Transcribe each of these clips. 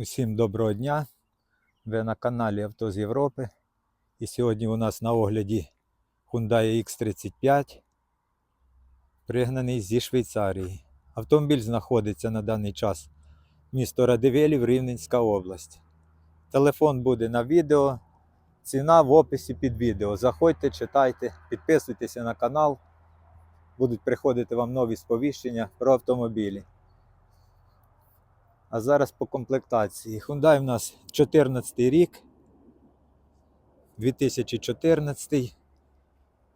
Усім доброго дня. Ви на каналі Авто з Європи. І сьогодні у нас на огляді Hyundai X35, пригнаний зі Швейцарії. Автомобіль знаходиться на даний час місто Радивилів, Рівненська область. Телефон буде на відео, ціна в описі під відео. Заходьте, читайте, підписуйтеся на канал. Будуть приходити вам нові сповіщення про автомобілі. А зараз по комплектації. Hyundai в нас 14 рік. 2014.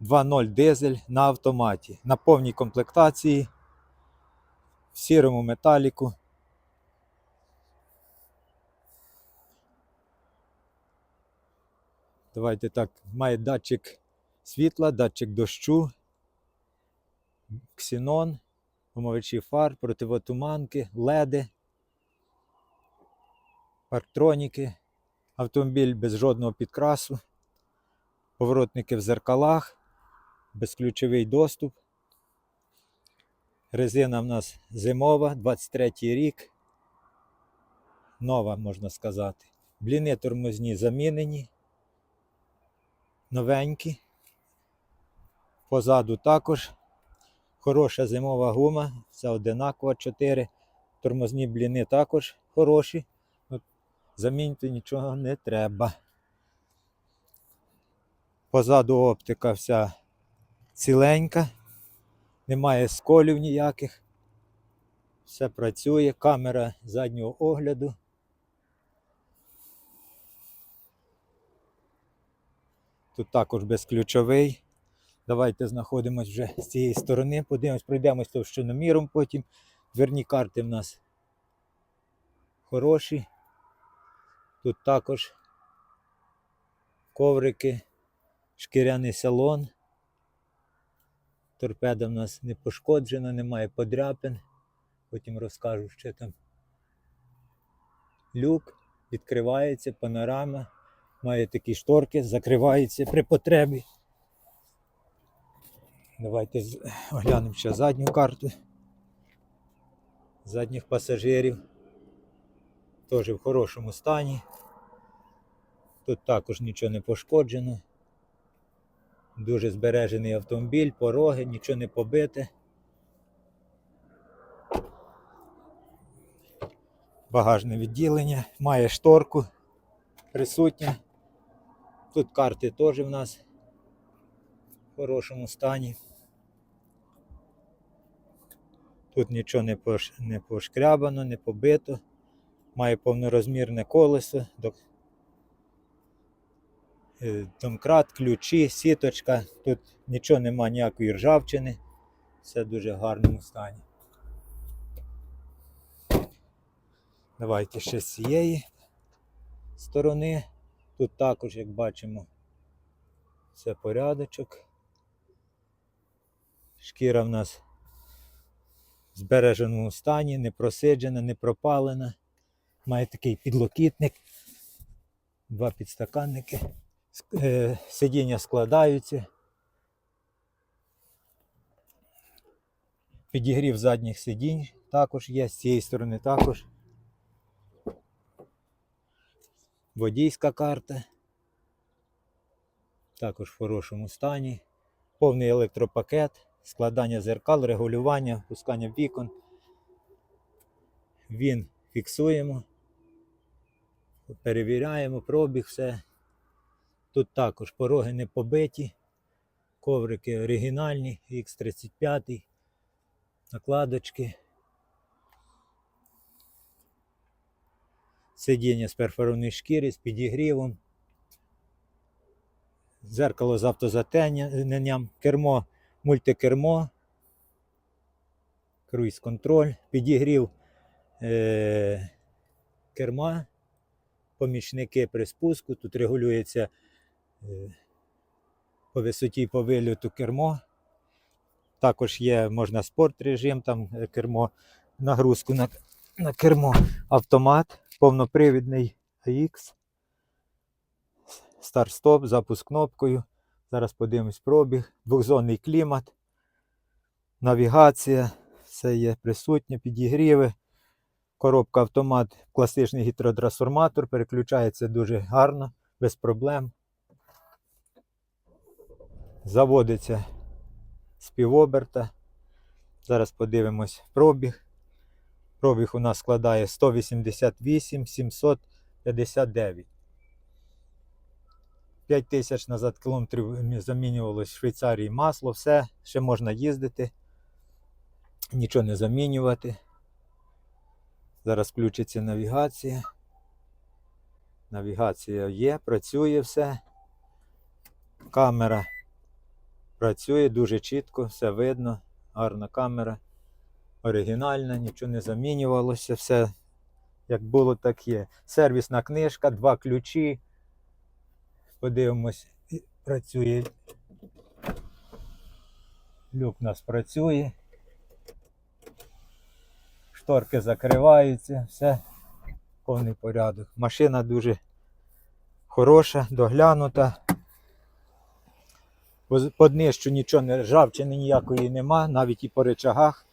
2.0 дизель на автоматі. На повній комплектації. В сірому металіку. Давайте так. Має датчик світла, датчик дощу, ксенон, омовичі фар, противотуманки, леди парктроніки, автомобіль без жодного підкрасу, поворотники в зеркалах, безключовий доступ. Резина в нас зимова, 23 рік. Нова, можна сказати. Бліни тормозні замінені. Новенькі. Позаду також хороша зимова гума, все одинакова 4. Тормозні бліни також хороші. Замінити нічого не треба. Позаду оптика вся ціленька, немає сколів ніяких. Все працює, камера заднього огляду. Тут також безключовий. Давайте знаходимось вже з цієї сторони, подивимось, пройдемось товщиноміром потім. Дверні карти в нас хороші. Тут також коврики, шкіряний салон. Торпеда в нас не пошкоджена, немає подряпин. Потім розкажу, що там. Люк відкривається, панорама, має такі шторки, закривається при потребі. Давайте оглянемо ще задню карту. Задніх пасажирів. Теж в хорошому стані. Тут також нічого не пошкоджено. Дуже збережений автомобіль, пороги, нічого не побите. Багажне відділення, має шторку присутня. Тут карти теж в нас в хорошому стані. Тут нічого не, пошкрябано, не побито. Має повнорозмірне колесо, е, домкрат, ключі, сіточка. Тут нічого нема, ніякої ржавчини. Все в дуже гарному стані. Давайте ще з цієї сторони. Тут також, як бачимо, все порядочок. Шкіра в нас в збереженому стані, не просиджена, не пропалена. Має такий підлокітник, два підстаканники. Е, Сидіння складаються. Підігрів задніх сидінь також є, з цієї сторони також. Водійська карта. Також в хорошому стані. Повний електропакет, складання зеркал, регулювання, пускання вікон. Він фіксуємо. Перевіряємо пробіг, все. Тут також пороги не побиті, коврики оригінальні, X35, накладочки. Сидіння з перфорованої шкіри, з підігрівом. Зеркало з автозатемненням, кермо, мультикермо, круїз контроль, підігрів е- керма, помічники при спуску. Тут регулюється е, по висоті по вильоту кермо. Також є можна спорт режим, там е, кермо, нагрузку на, на кермо, автомат, повнопривідний AX. Старт-стоп, запуск кнопкою. Зараз подивимось пробіг. Двохзонний клімат, навігація, все є присутнє, підігріви, коробка автомат, класичний гідротрансформатор, переключається дуже гарно, без проблем. Заводиться з півоберта. Зараз подивимось пробіг. Пробіг у нас складає 188 759. 5 тисяч назад кілометрів замінювалось в Швейцарії масло, все, ще можна їздити, нічого не замінювати. Зараз включиться навігація. Навігація є, працює все. Камера працює дуже чітко, все видно, гарна камера, оригінальна, нічого не замінювалося, все як було, так є. Сервісна книжка, два ключі. Подивимось, працює. Люк у нас працює. Шторки закриваються, все повний порядок. Машина дуже хороша, доглянута. По- днищу нічого не ржавчини ніякої нема, навіть і по речагах.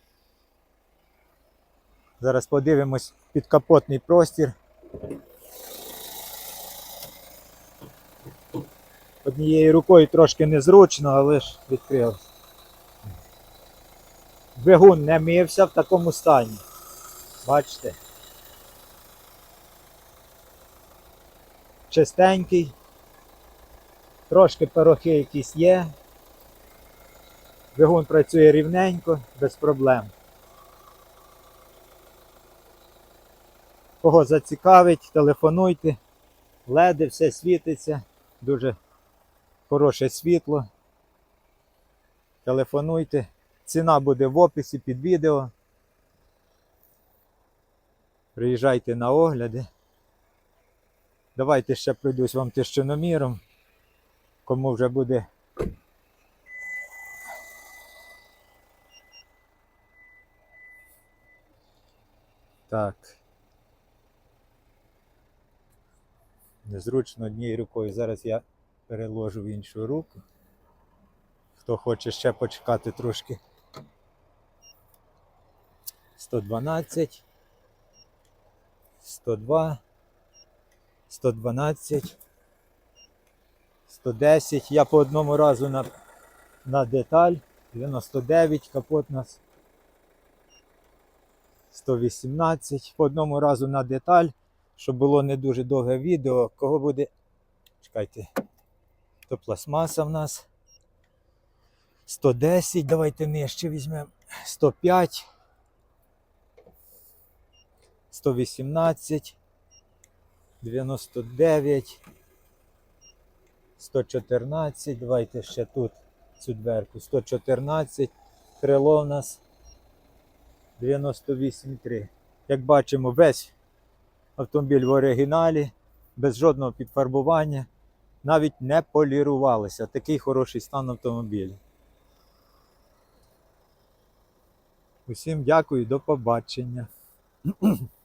Зараз подивимось підкапотний простір. Однією рукою трошки незручно, але ж відкрив. Двигун не мився в такому стані. Бачите? Чистенький. Трошки порохи якісь є. Двигун працює рівненько, без проблем. Кого зацікавить, телефонуйте. Леди, все світиться. Дуже хороше світло. Телефонуйте. Ціна буде в описі під відео. Приїжджайте на огляди. Давайте ще пройдусь вам тищономіром. Кому вже буде. Так. Незручно однією рукою. Зараз я переложу в іншу руку. Хто хоче ще почекати трошки. 112, 102, 112, 110. Я по одному разу на, на деталь. 99, капот нас. 118. По одному разу на деталь, щоб було не дуже довге відео. Кого буде. Чекайте. То пластмаса в нас. 110, давайте нижче візьмемо. 105. 118, 99, 114, давайте ще тут цю дверку, 114, крило в нас 98,3. Як бачимо, весь автомобіль в оригіналі, без жодного підфарбування, навіть не полірувалися. Такий хороший стан автомобіля. Усім дякую, до побачення.